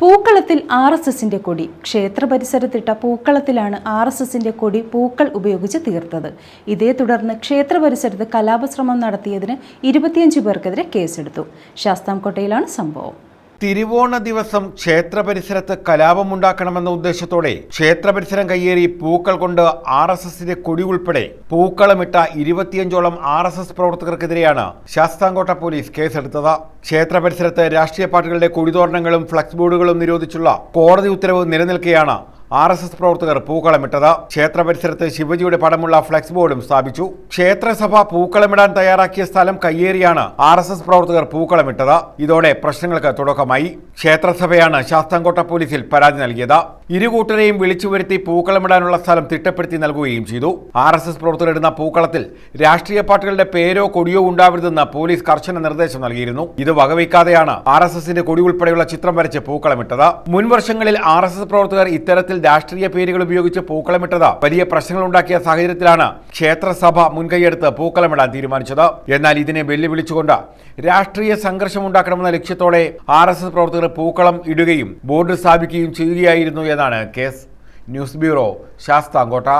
പൂക്കളത്തിൽ R S എസിന്റെ കൊടി. ക്ഷേത്ര പരിസരത്തിട്ട പൂക്കളത്തിലാണ് ആർ എസ് എസിന്റെ കൊടി പൂക്കൾ ഉപയോഗിച്ച് തീർത്തത്. ഇതേ തുടർന്ന് ക്ഷേത്ര പരിസരത്ത് കലാപശ്രമം നടത്തിയതിന് ഇരുപത്തിയഞ്ച് പേർക്കെതിരെ കേസെടുത്തു. ശാസ്താംകോട്ടയിലാണ് സംഭവം. തിരുവോണ ദിവസം ക്ഷേത്ര പരിസരത്ത് കലാപമുണ്ടാക്കണമെന്ന ഉദ്ദേശത്തോടെ ക്ഷേത്ര പരിസരം കയ്യേറി പൂക്കൾ കൊണ്ട് ആർ എസ് എസിന്റെ കൊടി ഉൾപ്പെടെ പൂക്കളമിട്ട ഇരുപത്തിയഞ്ചോളം ആർ എസ് എസ് പ്രവർത്തകർക്കെതിരെയാണ് ശാസ്താംകോട്ട പോലീസ് കേസെടുത്തത്. ക്ഷേത്ര പരിസരത്ത് രാഷ്ട്രീയ പാർട്ടികളുടെ കൊടിതോരണങ്ങളും ഫ്ലക്സ് ബോർഡുകളും നിരോധിച്ചുള്ള കോടതി ഉത്തരവ് നിലനിൽക്കെയാണ് ആർ എസ് എസ് പ്രവർത്തകർ പൂക്കളമിട്ടത് ക്ഷേത്ര പരിസരത്ത് ശിവജിയുടെ പടമുള്ള ഫ്ലെക്സ് ബോർഡും സ്ഥാപിച്ചു. ക്ഷേത്രസഭ പൂക്കളമിടാൻ തയ്യാറാക്കിയ സ്ഥലം കയ്യേറിയാണ് ആർ എസ് എസ് പ്രവർത്തകർ പൂക്കളമിട്ടത് ഇതോടെ പ്രശ്നങ്ങൾക്ക് തുടക്കമായി. ക്ഷേത്രസഭയാണ് ശാസ്താംകോട്ട പോലീസിൽ പരാതി നൽകിയത്. ഇരു കൂട്ടരെയും വിളിച്ചു വരുത്തി പൂക്കളമിടാനുള്ള സ്ഥലം തിട്ടപ്പെടുത്തി നൽകുകയും ചെയ്തു. ആർ എസ് എസ് പ്രവർത്തകരിടുന്ന പൂക്കളത്തിൽ രാഷ്ട്രീയ പാർട്ടികളുടെ പേരോ കൊടിയോ ഉണ്ടാവരുതെന്ന് പോലീസ് കർശന നിർദ്ദേശം നൽകിയിരുന്നു. ഇത് വകവയ്ക്കാതെയാണ് ആർ എസ് എസിന്റെ കൊടി ഉൾപ്പെടെയുള്ള ചിത്രം വരച്ച് പൂക്കളമിട്ടത് മുൻവർഷങ്ങളിൽ ആർ എസ് എസ് പ്രവർത്തകർ ഇത്തരത്തിൽ രാഷ്ട്രീയ പേരുകൾ ഉപയോഗിച്ച് പൂക്കളമിട്ടത് വലിയ പ്രശ്നങ്ങളുണ്ടാക്കിയ സാഹചര്യത്തിലാണ് ക്ഷേത്രസഭ മുൻകൈയെടുത്ത് പൂക്കളമിടാൻ തീരുമാനിച്ചത്. എന്നാൽ ഇതിനെ വെല്ലുവിളിച്ചുകൊണ്ട് രാഷ്ട്രീയ സംഘർഷം ഉണ്ടാക്കണമെന്ന ലക്ഷ്യത്തോടെ ആർ പ്രവർത്തകർ പൂക്കളം ഇടുകയും ബോർഡ് സ്ഥാപിക്കുകയും ചെയ്യുകയായിരുന്നു എന്നാണ് കേസ്? News bureau Sasthamkotta.